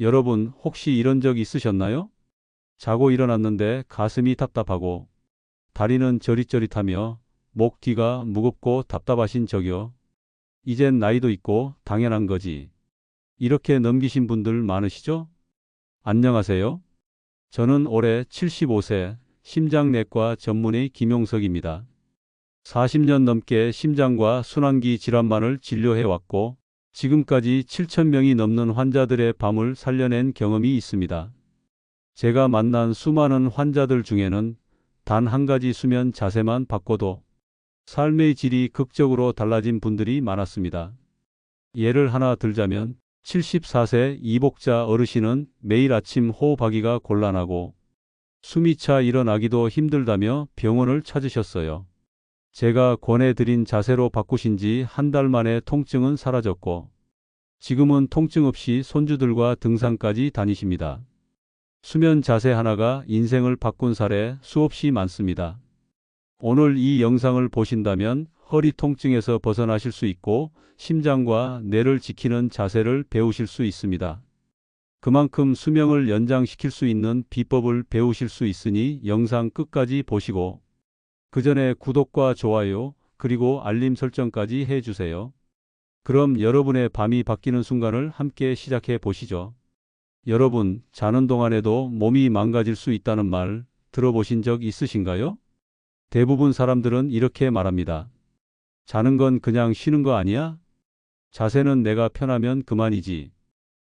여러분 혹시 이런 적 있으셨나요? 자고 일어났는데 가슴이 답답하고 다리는 저릿저릿하며 목 뒤가 무겁고 답답하신 적이요. 이젠 나이도 있고 당연한 거지. 이렇게 넘기신 분들 많으시죠? 안녕하세요. 저는 올해 75세 심장내과 전문의 김용석입니다. 40년 넘게 심장과 순환기 질환만을 진료해 왔고 지금까지 7천명이 넘는 환자들의 밤을 살려낸 경험이 있습니다. 제가 만난 수많은 환자들 중에는 단 한 가지 수면 자세만 바꿔도 삶의 질이 극적으로 달라진 분들이 많았습니다. 예를 하나 들자면 74세 이복자 어르신은 매일 아침 호흡하기가 곤란하고 숨이 차 일어나기도 힘들다며 병원을 찾으셨어요. 제가 권해드린 자세로 바꾸신 지 한 달 만에 통증은 사라졌고 지금은 통증 없이 손주들과 등산까지 다니십니다. 수면 자세 하나가 인생을 바꾼 사례 수없이 많습니다. 오늘 이 영상을 보신다면 허리 통증에서 벗어나실 수 있고 심장과 뇌를 지키는 자세를 배우실 수 있습니다. 그만큼 수명을 연장시킬 수 있는 비법을 배우실 수 있으니 영상 끝까지 보시고 그 전에 구독과 좋아요 그리고 알림 설정까지 해주세요. 그럼 여러분의 밤이 바뀌는 순간을 함께 시작해 보시죠. 여러분, 자는 동안에도 몸이 망가질 수 있다는 말 들어보신 적 있으신가요? 대부분 사람들은 이렇게 말합니다. 자는 건 그냥 쉬는 거 아니야? 자세는 내가 편하면 그만이지.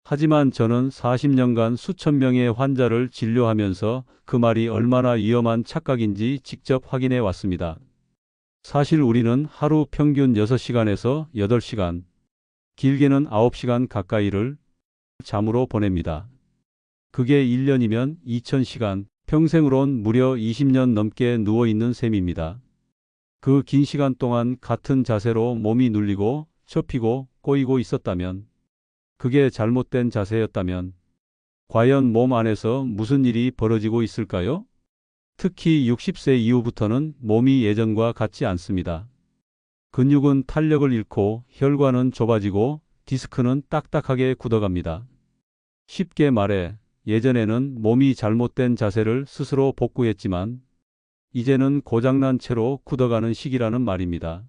하지만 저는 40년간 수천 명의 환자를 진료하면서 그 말이 얼마나 위험한 착각인지 직접 확인해 왔습니다. 사실 우리는 하루 평균 6시간에서 8시간, 길게는 9시간 가까이를 잠으로 보냅니다. 그게 1년이면 2000시간, 평생으론 무려 20년 넘게 누워있는 셈입니다. 그 긴 시간 동안 같은 자세로 몸이 눌리고 접히고 꼬이고 있었다면, 그게 잘못된 자세였다면, 과연 몸 안에서 무슨 일이 벌어지고 있을까요? 특히 60세 이후부터는 몸이 예전과 같지 않습니다. 근육은 탄력을 잃고 혈관은 좁아지고 디스크는 딱딱하게 굳어갑니다. 쉽게 말해 예전에는 몸이 잘못된 자세를 스스로 복구했지만 이제는 고장난 채로 굳어가는 시기라는 말입니다.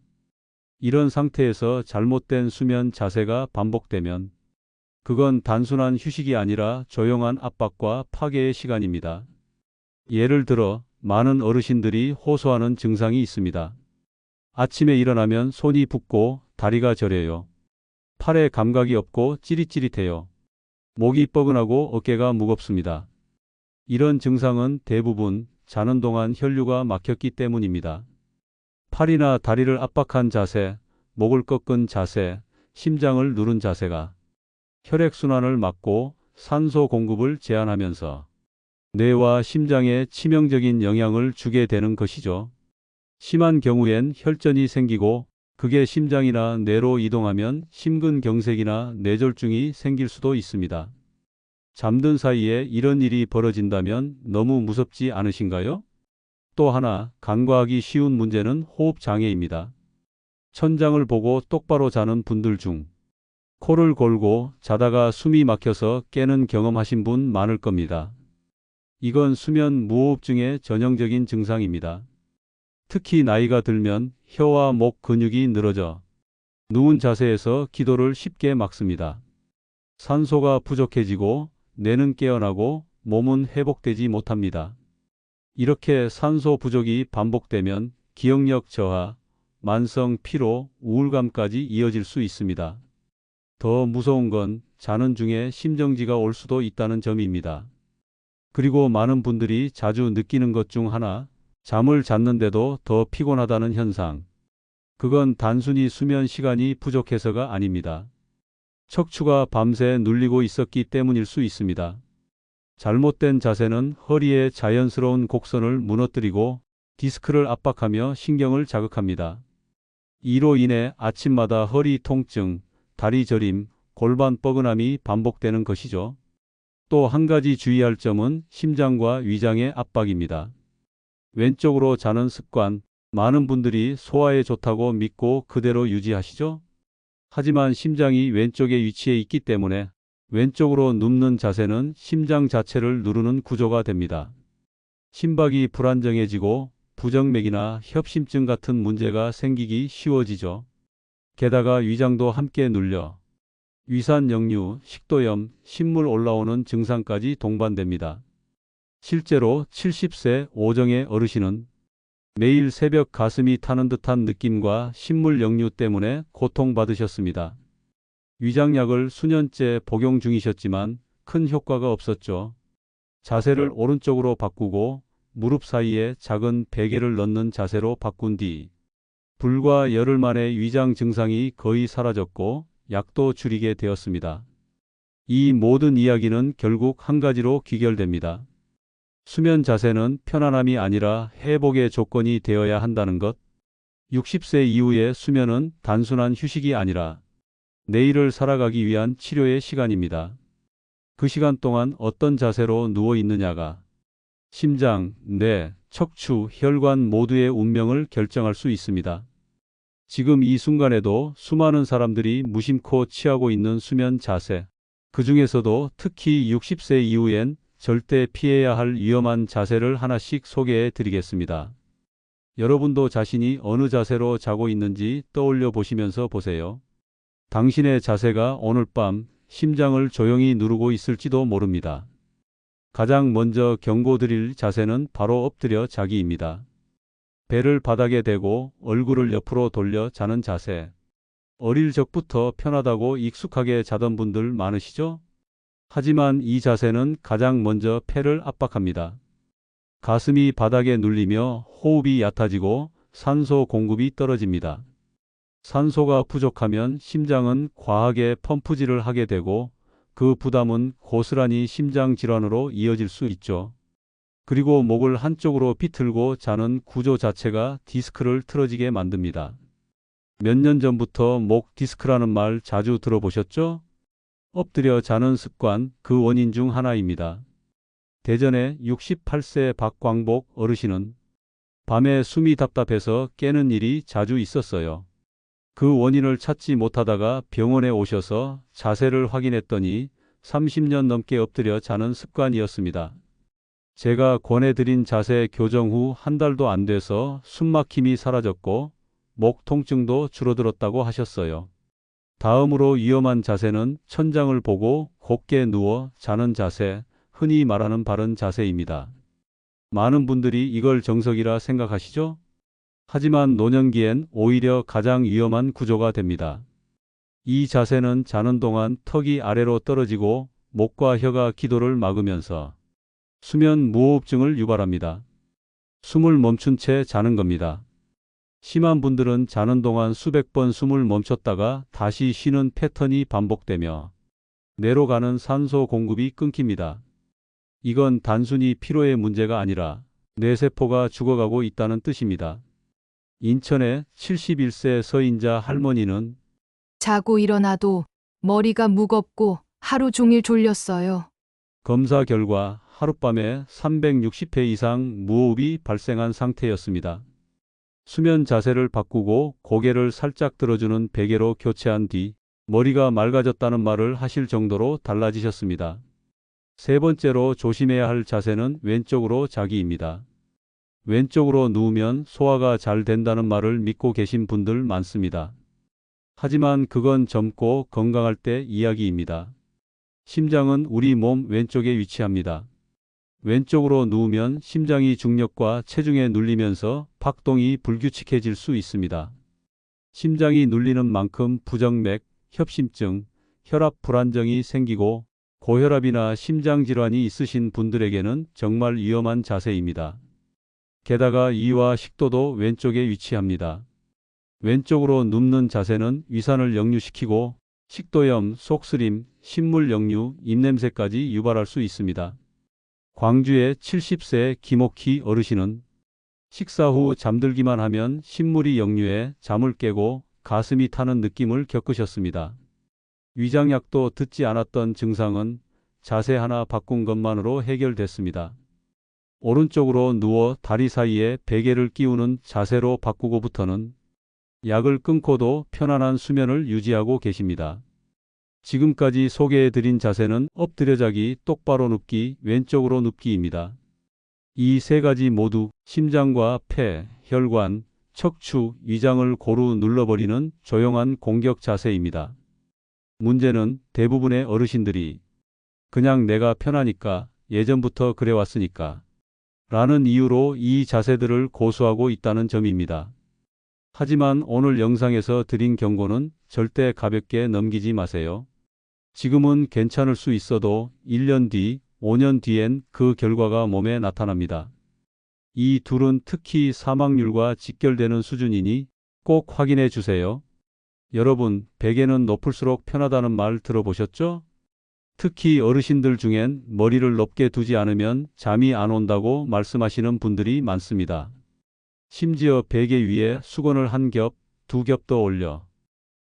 이런 상태에서 잘못된 수면 자세가 반복되면 그건 단순한 휴식이 아니라 조용한 압박과 파괴의 시간입니다. 예를 들어 많은 어르신들이 호소하는 증상이 있습니다. 아침에 일어나면 손이 붓고 다리가 저려요. 팔에 감각이 없고 찌릿찌릿해요. 목이 뻐근하고 어깨가 무겁습니다. 이런 증상은 대부분 자는 동안 혈류가 막혔기 때문입니다. 팔이나 다리를 압박한 자세, 목을 꺾은 자세, 심장을 누른 자세가 혈액순환을 막고 산소 공급을 제한하면서 뇌와 심장에 치명적인 영향을 주게 되는 것이죠. 심한 경우엔 혈전이 생기고 그게 심장이나 뇌로 이동하면 심근경색이나 뇌졸중이 생길 수도 있습니다. 잠든 사이에 이런 일이 벌어진다면 너무 무섭지 않으신가요? 또 하나 간과하기 쉬운 문제는 호흡 장애입니다. 천장을 보고 똑바로 자는 분들 중 코를 골고 자다가 숨이 막혀서 깨는 경험하신 분 많을 겁니다. 이건 수면 무호흡증의 전형적인 증상입니다. 특히 나이가 들면 혀와 목 근육이 늘어져 누운 자세에서 기도를 쉽게 막습니다. 산소가 부족해지고 뇌는 깨어나고 몸은 회복되지 못합니다. 이렇게 산소 부족이 반복되면 기억력 저하, 만성 피로, 우울감까지 이어질 수 있습니다. 더 무서운 건 자는 중에 심정지가 올 수도 있다는 점입니다. 그리고 많은 분들이 자주 느끼는 것 중 하나, 잠을 잤는데도 더 피곤하다는 현상. 그건 단순히 수면 시간이 부족해서가 아닙니다. 척추가 밤새 눌리고 있었기 때문일 수 있습니다. 잘못된 자세는 허리의 자연스러운 곡선을 무너뜨리고 디스크를 압박하며 신경을 자극합니다. 이로 인해 아침마다 허리 통증, 다리 저림, 골반 뻐근함이 반복되는 것이죠. 또 한 가지 주의할 점은 심장과 위장의 압박입니다. 왼쪽으로 자는 습관, 많은 분들이 소화에 좋다고 믿고 그대로 유지하시죠? 하지만 심장이 왼쪽에 위치해 있기 때문에 왼쪽으로 눕는 자세는 심장 자체를 누르는 구조가 됩니다. 심박이 불안정해지고 부정맥이나 협심증 같은 문제가 생기기 쉬워지죠. 게다가 위장도 함께 눌려 위산 역류, 식도염, 신물 올라오는 증상까지 동반됩니다. 실제로 70세 오정의 어르신은 매일 새벽 가슴이 타는 듯한 느낌과 신물 역류 때문에 고통받으셨습니다. 위장약을 수년째 복용 중이셨지만 큰 효과가 없었죠. 자세를 오른쪽으로 바꾸고 무릎 사이에 작은 베개를 넣는 자세로 바꾼 뒤 불과 열흘 만에 위장 증상이 거의 사라졌고 약도 줄이게 되었습니다. 이 모든 이야기는 결국 한 가지로 귀결됩니다. 수면 자세는 편안함이 아니라 회복의 조건이 되어야 한다는 것. 60세 이후의 수면은 단순한 휴식이 아니라 내일을 살아가기 위한 치료의 시간입니다. 그 시간 동안 어떤 자세로 누워 있느냐가 심장, 뇌, 척추, 혈관 모두의 운명을 결정할 수 있습니다. 지금 이 순간에도 수많은 사람들이 무심코 취하고 있는 수면 자세. 그 중에서도 특히 60세 이후엔 절대 피해야 할 위험한 자세를 하나씩 소개해 드리겠습니다. 여러분도 자신이 어느 자세로 자고 있는지 떠올려 보시면서 보세요. 당신의 자세가 오늘 밤 심장을 조용히 누르고 있을지도 모릅니다. 가장 먼저 경고드릴 자세는 바로 엎드려 자기입니다. 배를 바닥에 대고 얼굴을 옆으로 돌려 자는 자세. 어릴 적부터 편하다고 익숙하게 자던 분들 많으시죠? 하지만 이 자세는 가장 먼저 폐를 압박합니다. 가슴이 바닥에 눌리며 호흡이 얕아지고 산소 공급이 떨어집니다. 산소가 부족하면 심장은 과하게 펌프질을 하게 되고 그 부담은 고스란히 심장 질환으로 이어질 수 있죠. 그리고 목을 한쪽으로 비틀고 자는 구조 자체가 디스크를 틀어지게 만듭니다. 몇 년 전부터 목 디스크라는 말 자주 들어보셨죠? 엎드려 자는 습관 그 원인 중 하나입니다. 대전의 68세 박광복 어르신은 밤에 숨이 답답해서 깨는 일이 자주 있었어요. 그 원인을 찾지 못하다가 병원에 오셔서 자세를 확인했더니 30년 넘게 엎드려 자는 습관이었습니다. 제가 권해드린 자세 교정 후 한 달도 안 돼서 숨막힘이 사라졌고 목 통증도 줄어들었다고 하셨어요. 다음으로 위험한 자세는 천장을 보고 곧게 누워 자는 자세, 흔히 말하는 바른 자세입니다. 많은 분들이 이걸 정석이라 생각하시죠? 하지만 노년기엔 오히려 가장 위험한 구조가 됩니다. 이 자세는 자는 동안 턱이 아래로 떨어지고 목과 혀가 기도를 막으면서 수면 무호흡증을 유발합니다. 숨을 멈춘 채 자는 겁니다. 심한 분들은 자는 동안 수백 번 숨을 멈췄다가 다시 쉬는 패턴이 반복되며 뇌로 가는 산소 공급이 끊깁니다. 이건 단순히 피로의 문제가 아니라 뇌세포가 죽어가고 있다는 뜻입니다. 인천의 71세 서인자 할머니는 자고 일어나도 머리가 무겁고 하루 종일 졸렸어요. 검사 결과 하룻밤에 360회 이상 무호흡이 발생한 상태였습니다. 수면 자세를 바꾸고 고개를 살짝 들어주는 베개로 교체한 뒤 머리가 맑아졌다는 말을 하실 정도로 달라지셨습니다. 세 번째로 조심해야 할 자세는 왼쪽으로 자기입니다. 왼쪽으로 누우면 소화가 잘 된다는 말을 믿고 계신 분들 많습니다. 하지만 그건 젊고 건강할 때 이야기입니다. 심장은 우리 몸 왼쪽에 위치합니다. 왼쪽으로 누우면 심장이 중력과 체중에 눌리면서 박동이 불규칙해질 수 있습니다. 심장이 눌리는 만큼 부정맥, 협심증, 혈압 불안정이 생기고 고혈압이나 심장 질환이 있으신 분들에게는 정말 위험한 자세입니다. 게다가 이와 식도도 왼쪽에 위치합니다. 왼쪽으로 눕는 자세는 위산을 역류시키고 식도염, 속쓰림, 신물 역류, 입냄새까지 유발할 수 있습니다. 광주의 70세 김옥희 어르신은 식사 후 잠들기만 하면 신물이 역류해 잠을 깨고 가슴이 타는 느낌을 겪으셨습니다. 위장약도 듣지 않았던 증상은 자세 하나 바꾼 것만으로 해결됐습니다. 오른쪽으로 누워 다리 사이에 베개를 끼우는 자세로 바꾸고부터는 약을 끊고도 편안한 수면을 유지하고 계십니다. 지금까지 소개해드린 자세는 엎드려 자기, 똑바로 눕기, 왼쪽으로 눕기입니다. 이 세 가지 모두 심장과 폐, 혈관, 척추, 위장을 고루 눌러버리는 조용한 공격 자세입니다. 문제는 대부분의 어르신들이 그냥 내가 편하니까 예전부터 그래왔으니까 라는 이유로 이 자세들을 고수하고 있다는 점입니다. 하지만 오늘 영상에서 드린 경고는 절대 가볍게 넘기지 마세요. 지금은 괜찮을 수 있어도 1년 뒤, 5년 뒤엔 그 결과가 몸에 나타납니다. 이 둘은 특히 사망률과 직결되는 수준이니 꼭 확인해 주세요. 여러분, 베개는 높을수록 편하다는 말 들어보셨죠? 특히 어르신들 중엔 머리를 높게 두지 않으면 잠이 안 온다고 말씀하시는 분들이 많습니다. 심지어 베개 위에 수건을 한 겹, 두겹더 올려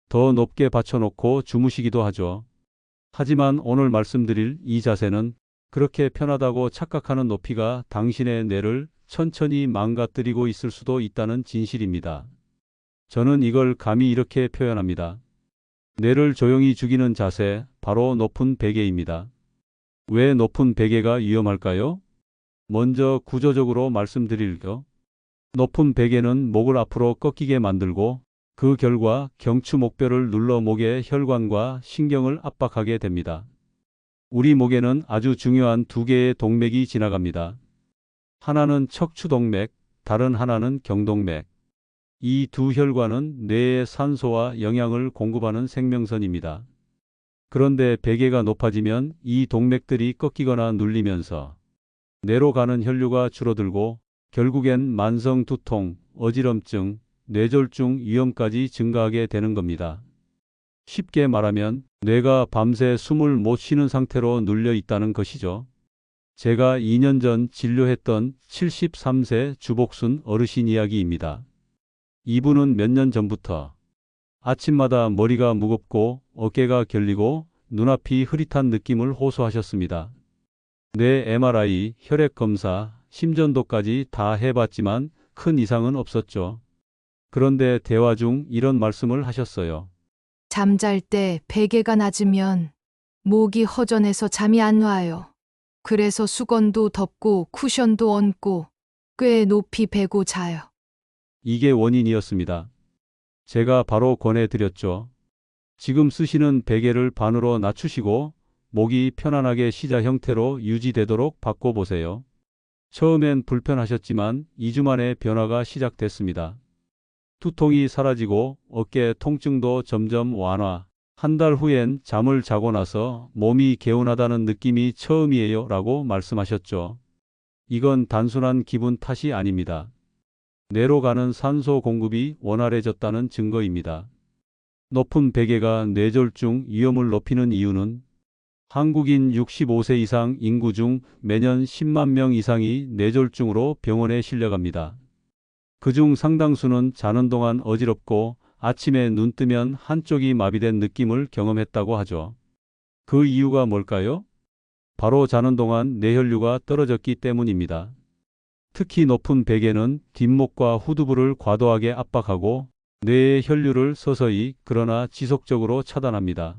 더 높게 받쳐놓고 주무시기도 하죠. 하지만 오늘 말씀드릴 이 자세는 그렇게 편하다고 착각하는 높이가 당신의 뇌를 천천히 망가뜨리고 있을 수도 있다는 진실입니다. 저는 이걸 감히 이렇게 표현합니다. 뇌를 조용히 죽이는 자세, 바로 높은 베개입니다. 왜 높은 베개가 위험할까요? 먼저 구조적으로 말씀드릴게요. 높은 베개는 목을 앞으로 꺾이게 만들고 그 결과 경추 목뼈를 눌러 목의 혈관과 신경을 압박하게 됩니다. 우리 목에는 아주 중요한 두 개의 동맥이 지나갑니다. 하나는 척추동맥, 다른 하나는 경동맥. 이 두 혈관은 뇌에 산소와 영양을 공급하는 생명선입니다. 그런데 베개가 높아지면 이 동맥들이 꺾이거나 눌리면서 뇌로 가는 혈류가 줄어들고 결국엔 만성 두통, 어지럼증, 뇌졸중 위험까지 증가하게 되는 겁니다. 쉽게 말하면 뇌가 밤새 숨을 못 쉬는 상태로 눌려 있다는 것이죠. 제가 2년 전 진료했던 73세 주복순 어르신 이야기입니다. 이분은 몇 년 전부터 아침마다 머리가 무겁고 어깨가 결리고 눈앞이 흐릿한 느낌을 호소하셨습니다. 뇌 MRI, 혈액 검사, 심전도까지 다 해봤지만 큰 이상은 없었죠. 그런데 대화 중 이런 말씀을 하셨어요. 잠잘 때 베개가 낮으면 목이 허전해서 잠이 안 와요. 그래서 수건도 덮고 쿠션도 얹고 꽤 높이 베고 자요. 이게 원인이었습니다. 제가 바로 권해드렸죠. 지금 쓰시는 베개를 반으로 낮추시고 목이 편안하게 시자 형태로 유지되도록 바꿔보세요. 처음엔 불편하셨지만 2주 만에 변화가 시작됐습니다. 두통이 사라지고 어깨 통증도 점점 완화. 한 달 후엔 잠을 자고 나서 몸이 개운하다는 느낌이 처음이에요 라고 말씀하셨죠. 이건 단순한 기분 탓이 아닙니다. 뇌로 가는 산소 공급이 원활해졌다는 증거입니다. 높은 베개가 뇌졸중 위험을 높이는 이유는 한국인 65세 이상 인구 중 매년 10만 명 이상이 뇌졸중으로 병원에 실려갑니다. 그중 상당수는 자는 동안 어지럽고 아침에 눈 뜨면 한쪽이 마비된 느낌을 경험했다고 하죠. 그 이유가 뭘까요? 바로 자는 동안 뇌혈류가 떨어졌기 때문입니다. 특히 높은 베개는 뒷목과 후두부를 과도하게 압박하고 뇌의 혈류를 서서히 그러나 지속적으로 차단합니다.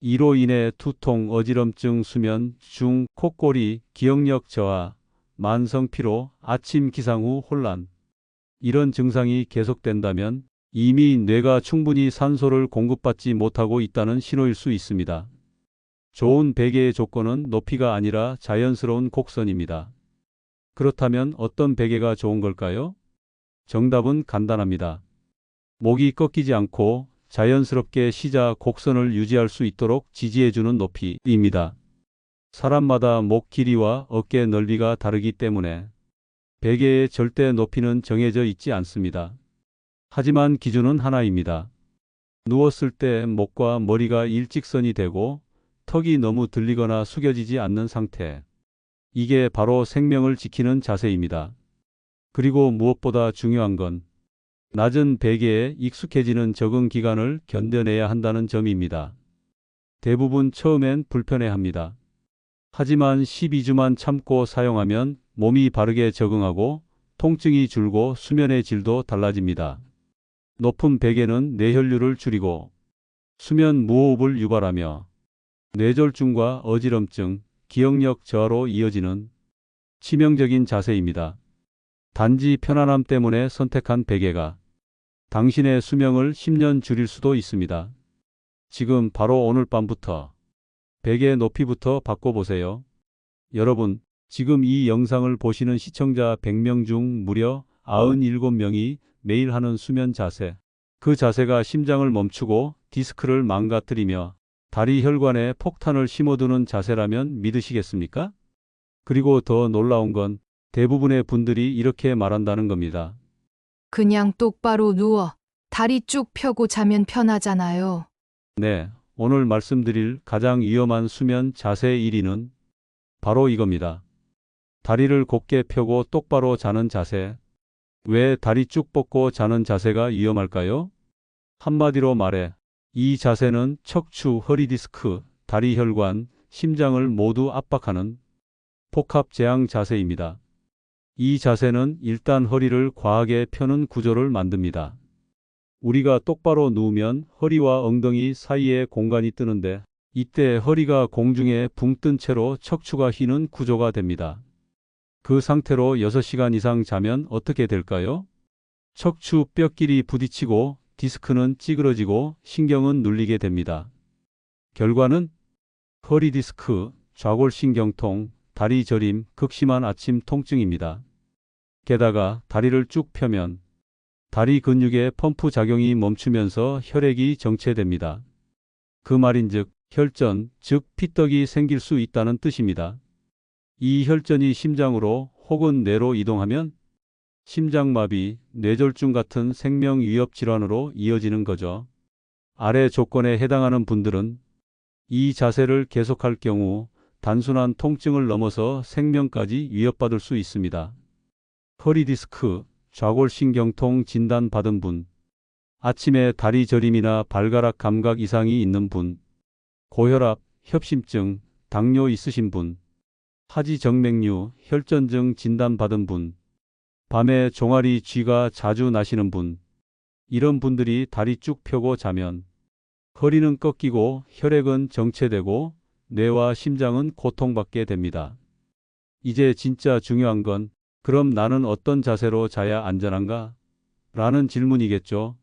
이로 인해 두통, 어지럼증, 수면, 중, 콧골이, 기억력 저하, 만성 피로, 아침 기상 후 혼란. 이런 증상이 계속된다면 이미 뇌가 충분히 산소를 공급받지 못하고 있다는 신호일 수 있습니다. 좋은 베개의 조건은 높이가 아니라 자연스러운 곡선입니다. 그렇다면 어떤 베개가 좋은 걸까요? 정답은 간단합니다. 목이 꺾이지 않고 자연스럽게 시자 곡선을 유지할 수 있도록 지지해주는 높이입니다. 사람마다 목 길이와 어깨 넓이가 다르기 때문에 베개의 절대 높이는 정해져 있지 않습니다. 하지만 기준은 하나입니다. 누웠을 때 목과 머리가 일직선이 되고 턱이 너무 들리거나 숙여지지 않는 상태. 이게 바로 생명을 지키는 자세입니다. 그리고 무엇보다 중요한 건 낮은 베개에 익숙해지는 적응 기간을 견뎌내야 한다는 점입니다. 대부분 처음엔 불편해합니다. 하지만 12주만 참고 사용하면 몸이 바르게 적응하고 통증이 줄고 수면의 질도 달라집니다. 높은 베개는 뇌혈류를 줄이고 수면 무호흡을 유발하며 뇌졸중과 어지럼증, 기억력 저하로 이어지는 치명적인 자세입니다. 단지 편안함 때문에 선택한 베개가 당신의 수명을 10년 줄일 수도 있습니다. 지금 바로 오늘 밤부터 베개 높이부터 바꿔보세요. 여러분, 지금 이 영상을 보시는 시청자 100명 중 무려 97명이 매일 하는 수면 자세. 그 자세가 심장을 멈추고 디스크를 망가뜨리며 다리 혈관에 폭탄을 심어두는 자세라면 믿으시겠습니까? 그리고 더 놀라운 건 대부분의 분들이 이렇게 말한다는 겁니다. 그냥 똑바로 누워 다리 쭉 펴고 자면 편하잖아요. 네, 오늘 말씀드릴 가장 위험한 수면 자세 1위는 바로 이겁니다. 다리를 곧게 펴고 똑바로 자는 자세. 왜 다리 쭉 뻗고 자는 자세가 위험할까요? 한마디로 말해, 이 자세는 척추, 허리 디스크, 다리 혈관, 심장을 모두 압박하는 복합 재앙 자세입니다. 이 자세는 일단 허리를 과하게 펴는 구조를 만듭니다. 우리가 똑바로 누우면 허리와 엉덩이 사이에 공간이 뜨는데 이때 허리가 공중에 붕 뜬 채로 척추가 휘는 구조가 됩니다. 그 상태로 6시간 이상 자면 어떻게 될까요? 척추 뼈끼리 부딪히고 디스크는 찌그러지고 신경은 눌리게 됩니다. 결과는 허리 디스크, 좌골신경통, 다리 저림, 극심한 아침 통증입니다. 게다가 다리를 쭉 펴면 다리 근육의 펌프 작용이 멈추면서 혈액이 정체됩니다. 그 말인즉 혈전, 즉 피떡이 생길 수 있다는 뜻입니다. 이 혈전이 심장으로 혹은 뇌로 이동하면 심장마비, 뇌졸중 같은 생명 위협 질환으로 이어지는 거죠. 아래 조건에 해당하는 분들은 이 자세를 계속할 경우 단순한 통증을 넘어서 생명까지 위협받을 수 있습니다. 허리 디스크, 좌골신경통 진단 받은 분, 아침에 다리 저림이나 발가락 감각 이상이 있는 분, 고혈압, 협심증, 당뇨 있으신 분, 하지정맥류, 혈전증 진단 받은 분, 밤에 종아리 쥐가 자주 나시는 분, 이런 분들이 다리 쭉 펴고 자면 허리는 꺾이고 혈액은 정체되고 뇌와 심장은 고통받게 됩니다. 이제 진짜 중요한 건 그럼 나는 어떤 자세로 자야 안전한가? 라는 질문이겠죠.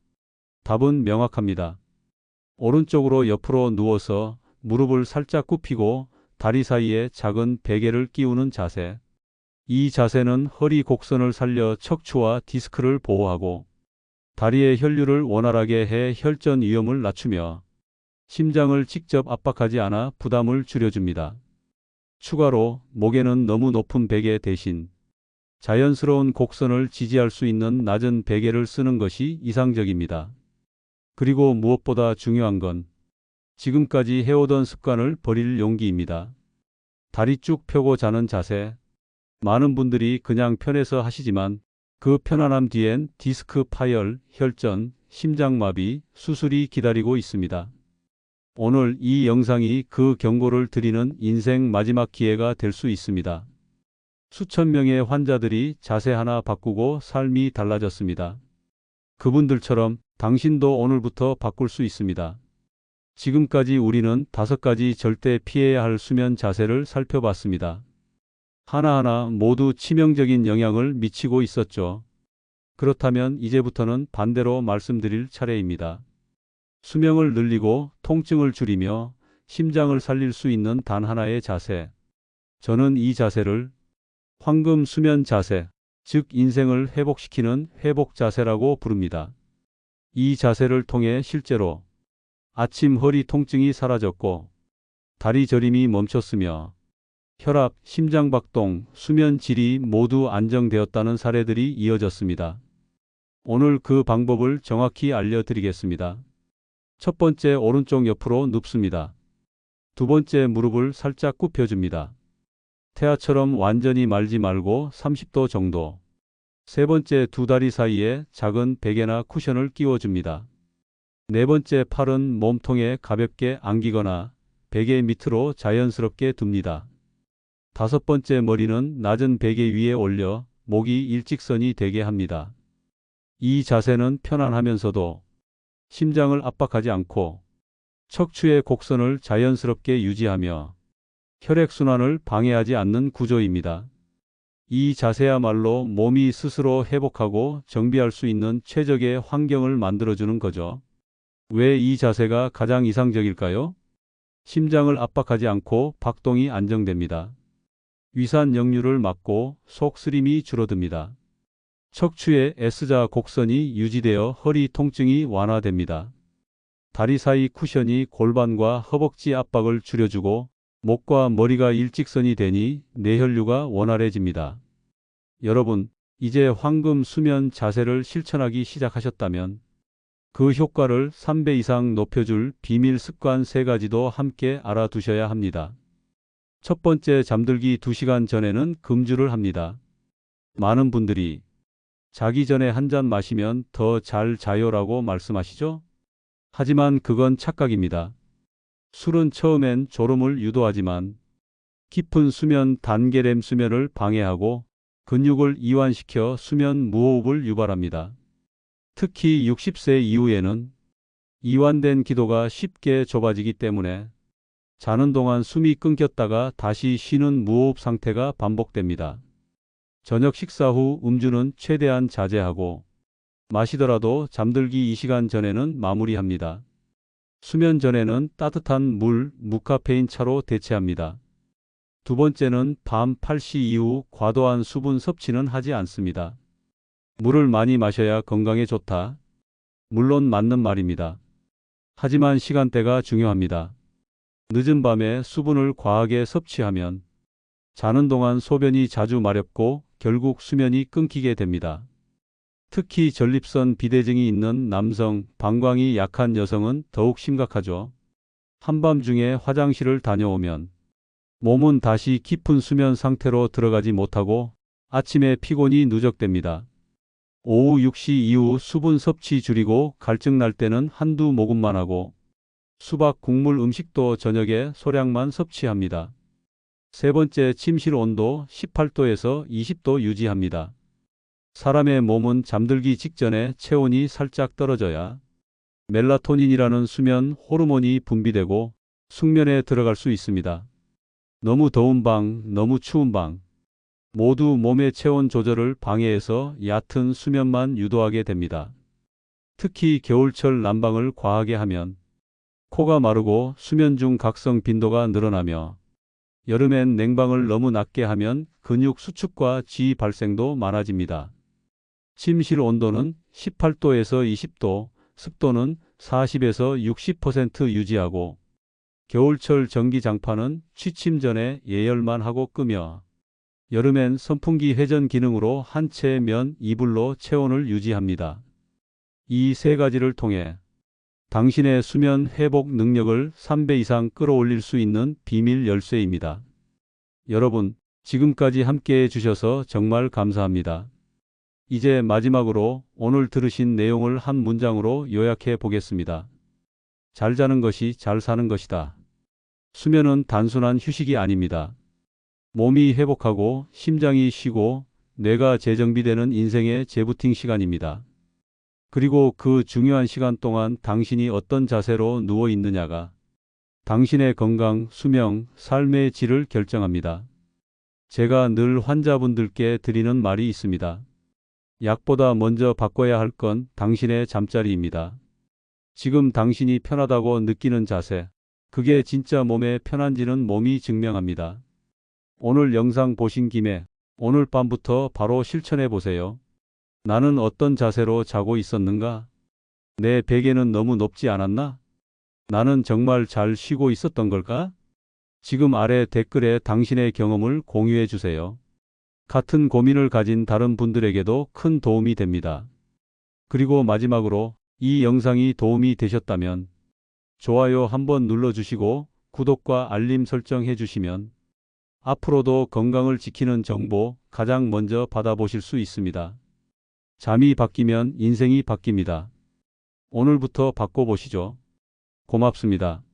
답은 명확합니다. 오른쪽으로 옆으로 누워서 무릎을 살짝 굽히고 다리 사이에 작은 베개를 끼우는 자세. 이 자세는 허리 곡선을 살려 척추와 디스크를 보호하고 다리의 혈류를 원활하게 해 혈전 위험을 낮추며 심장을 직접 압박하지 않아 부담을 줄여줍니다. 추가로 목에는 너무 높은 베개 대신 자연스러운 곡선을 지지할 수 있는 낮은 베개를 쓰는 것이 이상적입니다. 그리고 무엇보다 중요한 건 지금까지 해오던 습관을 버릴 용기입니다. 다리 쭉 펴고 자는 자세. 많은 분들이 그냥 편해서 하시지만 그 편안함 뒤엔 디스크 파열, 혈전, 심장마비, 수술이 기다리고 있습니다. 오늘 이 영상이 그 경고를 드리는 인생 마지막 기회가 될 수 있습니다. 수천 명의 환자들이 자세 하나 바꾸고 삶이 달라졌습니다. 그분들처럼 당신도 오늘부터 바꿀 수 있습니다. 지금까지 우리는 다섯 가지 절대 피해야 할 수면 자세를 살펴봤습니다. 하나하나 모두 치명적인 영향을 미치고 있었죠. 그렇다면 이제부터는 반대로 말씀드릴 차례입니다. 수명을 늘리고 통증을 줄이며 심장을 살릴 수 있는 단 하나의 자세. 저는 이 자세를 황금 수면 자세, 즉 인생을 회복시키는 회복 자세라고 부릅니다. 이 자세를 통해 실제로 아침 허리 통증이 사라졌고 다리 저림이 멈췄으며 혈압, 심장박동, 수면 질이 모두 안정되었다는 사례들이 이어졌습니다. 오늘 그 방법을 정확히 알려드리겠습니다. 첫 번째 오른쪽 옆으로 눕습니다. 두 번째 무릎을 살짝 굽혀줍니다. 태아처럼 완전히 말지 말고 30도 정도. 세 번째 두 다리 사이에 작은 베개나 쿠션을 끼워줍니다. 네 번째 팔은 몸통에 가볍게 안기거나 베개 밑으로 자연스럽게 둡니다. 다섯 번째 머리는 낮은 베개 위에 올려 목이 일직선이 되게 합니다. 이 자세는 편안하면서도 심장을 압박하지 않고 척추의 곡선을 자연스럽게 유지하며 혈액순환을 방해하지 않는 구조입니다. 이 자세야말로 몸이 스스로 회복하고 정비할 수 있는 최적의 환경을 만들어주는 거죠. 왜 이 자세가 가장 이상적일까요? 심장을 압박하지 않고 박동이 안정됩니다. 위산 역류를 막고 속 쓰림이 줄어듭니다. 척추의 S자 곡선이 유지되어 허리 통증이 완화됩니다. 다리 사이 쿠션이 골반과 허벅지 압박을 줄여주고 목과 머리가 일직선이 되니 뇌혈류가 원활해집니다. 여러분, 이제 황금 수면 자세를 실천하기 시작하셨다면 그 효과를 3배 이상 높여줄 비밀 습관 3가지도 함께 알아두셔야 합니다. 첫 번째 잠들기 2시간 전에는 금주를 합니다. 많은 분들이 자기 전에 한 잔 마시면 더 잘 자요라고 말씀하시죠? 하지만 그건 착각입니다. 술은 처음엔 졸음을 유도하지만 깊은 수면 단계렘 수면을 방해하고 근육을 이완시켜 수면 무호흡을 유발합니다. 특히 60세 이후에는 이완된 기도가 쉽게 좁아지기 때문에 자는 동안 숨이 끊겼다가 다시 쉬는 무호흡 상태가 반복됩니다. 저녁 식사 후 음주는 최대한 자제하고 마시더라도 잠들기 2시간 전에는 마무리합니다. 수면 전에는 따뜻한 물, 무카페인 차로 대체합니다. 두 번째는 밤 8시 이후 과도한 수분 섭취는 하지 않습니다. 물을 많이 마셔야 건강에 좋다. 물론 맞는 말입니다. 하지만 시간대가 중요합니다. 늦은 밤에 수분을 과하게 섭취하면 자는 동안 소변이 자주 마렵고 결국 수면이 끊기게 됩니다. 특히 전립선 비대증이 있는 남성, 방광이 약한 여성은 더욱 심각하죠. 한밤중에 화장실을 다녀오면 몸은 다시 깊은 수면 상태로 들어가지 못하고 아침에 피곤이 누적됩니다. 오후 6시 이후 수분 섭취 줄이고 갈증 날 때는 한두 모금만 하고 수박 국물 음식도 저녁에 소량만 섭취합니다. 세 번째 침실 온도 18도에서 20도 유지합니다. 사람의 몸은 잠들기 직전에 체온이 살짝 떨어져야 멜라토닌이라는 수면 호르몬이 분비되고 숙면에 들어갈 수 있습니다. 너무 더운 방, 너무 추운 방, 모두 몸의 체온 조절을 방해해서 얕은 수면만 유도하게 됩니다. 특히 겨울철 난방을 과하게 하면 코가 마르고 수면 중 각성 빈도가 늘어나며 여름엔 냉방을 너무 낮게 하면 근육 수축과 지 발생도 많아집니다. 침실 온도는 18도에서 20도, 습도는 40에서 60% 유지하고 겨울철 전기장판은 취침 전에 예열만 하고 끄며 여름엔 선풍기 회전 기능으로 한 채 면 이불로 체온을 유지합니다. 이 세 가지를 통해 당신의 수면 회복 능력을 3배 이상 끌어올릴 수 있는 비밀 열쇠입니다. 여러분, 지금까지 함께 해 주셔서 정말 감사합니다. 이제 마지막으로 오늘 들으신 내용을 한 문장으로 요약해 보겠습니다. 잘 자는 것이 잘 사는 것이다. 수면은 단순한 휴식이 아닙니다. 몸이 회복하고 심장이 쉬고 뇌가 재정비되는 인생의 재부팅 시간입니다. 그리고 그 중요한 시간 동안 당신이 어떤 자세로 누워 있느냐가 당신의 건강, 수명, 삶의 질을 결정합니다. 제가 늘 환자분들께 드리는 말이 있습니다. 약보다 먼저 바꿔야 할 건 당신의 잠자리입니다. 지금 당신이 편하다고 느끼는 자세, 그게 진짜 몸에 편한지는 몸이 증명합니다. 오늘 영상 보신 김에 오늘 밤부터 바로 실천해 보세요. 나는 어떤 자세로 자고 있었는가? 내 베개는 너무 높지 않았나? 나는 정말 잘 쉬고 있었던 걸까? 지금 아래 댓글에 당신의 경험을 공유해 주세요. 같은 고민을 가진 다른 분들에게도 큰 도움이 됩니다. 그리고 마지막으로 이 영상이 도움이 되셨다면 좋아요 한번 눌러주시고 구독과 알림 설정해 주시면 앞으로도 건강을 지키는 정보 가장 먼저 받아보실 수 있습니다. 잠이 바뀌면 인생이 바뀝니다. 오늘부터 바꿔보시죠. 고맙습니다.